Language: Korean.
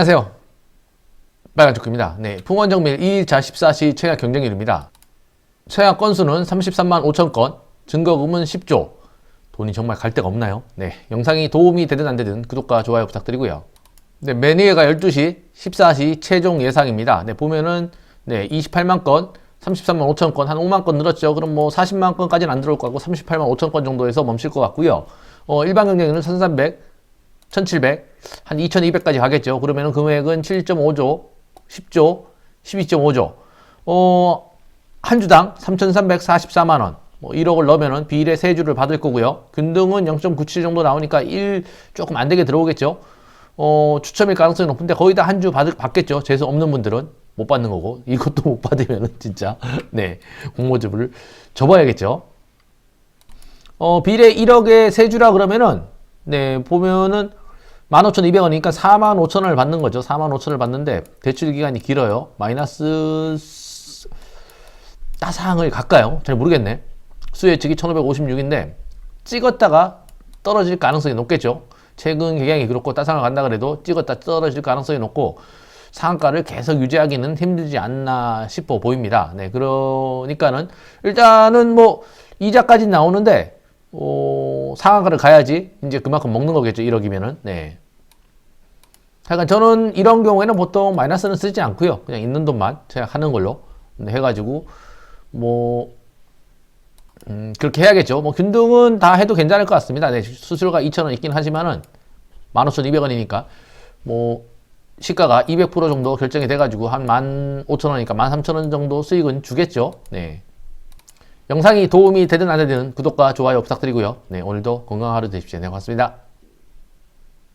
안녕하세요. 빨간 초크입니다. 네, 풍원정밀 2일차 14시 최악 경쟁률입니다. 최악 건수는 33만 5천 건, 증거금은 10조. 돈이 정말 갈 데가 없나요? 네, 영상이 도움이 되든 안 되든 구독과 좋아요 부탁드리고요. 네, 매니에가 12시 14시 최종 예상입니다. 네, 보면은 네, 28만 건, 33만 5천 건, 한 5만 건 늘었죠. 그럼 뭐 40만 건까지는 안 들어올 것 같고 38만 5천 건 정도에서 멈출 것 같고요. 어, 일반 경쟁률은 1300, 1700, 한 2200까지 가겠죠. 그러면은 금액은 7.5조, 10조, 12.5조. 어, 한 주당 3,344만 원. 뭐 1억을 넣으면은 비례 세 주를 받을 거고요. 균등은 0.97 정도 나오니까 1 조금 안 되게 들어오겠죠. 어, 추첨일 가능성이 높은데 거의 다 한 주 받겠죠. 재수 없는 분들은 못 받는 거고 이것도 못 받으면은 진짜 네 공모주를 접어야겠죠. 어, 비례 1억에 세 주라 그러면은 네 보면은 15,200원이니까 45,000원을 받는 거죠. 45,000원을 받는데 대출 기간이 길어요. 마이너스 따상을 갈까요? 잘 모르겠네. 수요 예측이 1556인데 찍었다가 떨어질 가능성이 높겠죠. 최근 경향이 그렇고 따상을 간다 그래도 찍었다 떨어질 가능성이 높고 상한가를 계속 유지하기는 힘들지 않나 싶어 보입니다. 네, 그러니까는 일단은 뭐 이자까지 나오는데 어, 상한가를 가야지 이제 그만큼 먹는 거겠죠. 1억이면은. 네. 하여간 저는 이런 경우에는 보통 마이너스는 쓰지 않고요. 그냥 있는 돈만 생각하는 걸로 네, 해가지고 뭐 음, 그렇게 해야겠죠. 뭐 균등은 다 해도 괜찮을 것 같습니다. 네, 수수료가 2,000원 있긴 하지만은 15,200원이니까 뭐 시가가 200% 정도 결정이 돼가지고 한 15,000원이니까 13,000원 정도 수익은 주겠죠. 네. 영상이 도움이 되든 안 되든 구독과 좋아요 부탁드리고요. 네, 오늘도 건강한 하루 되십시오. 네, 고맙습니다.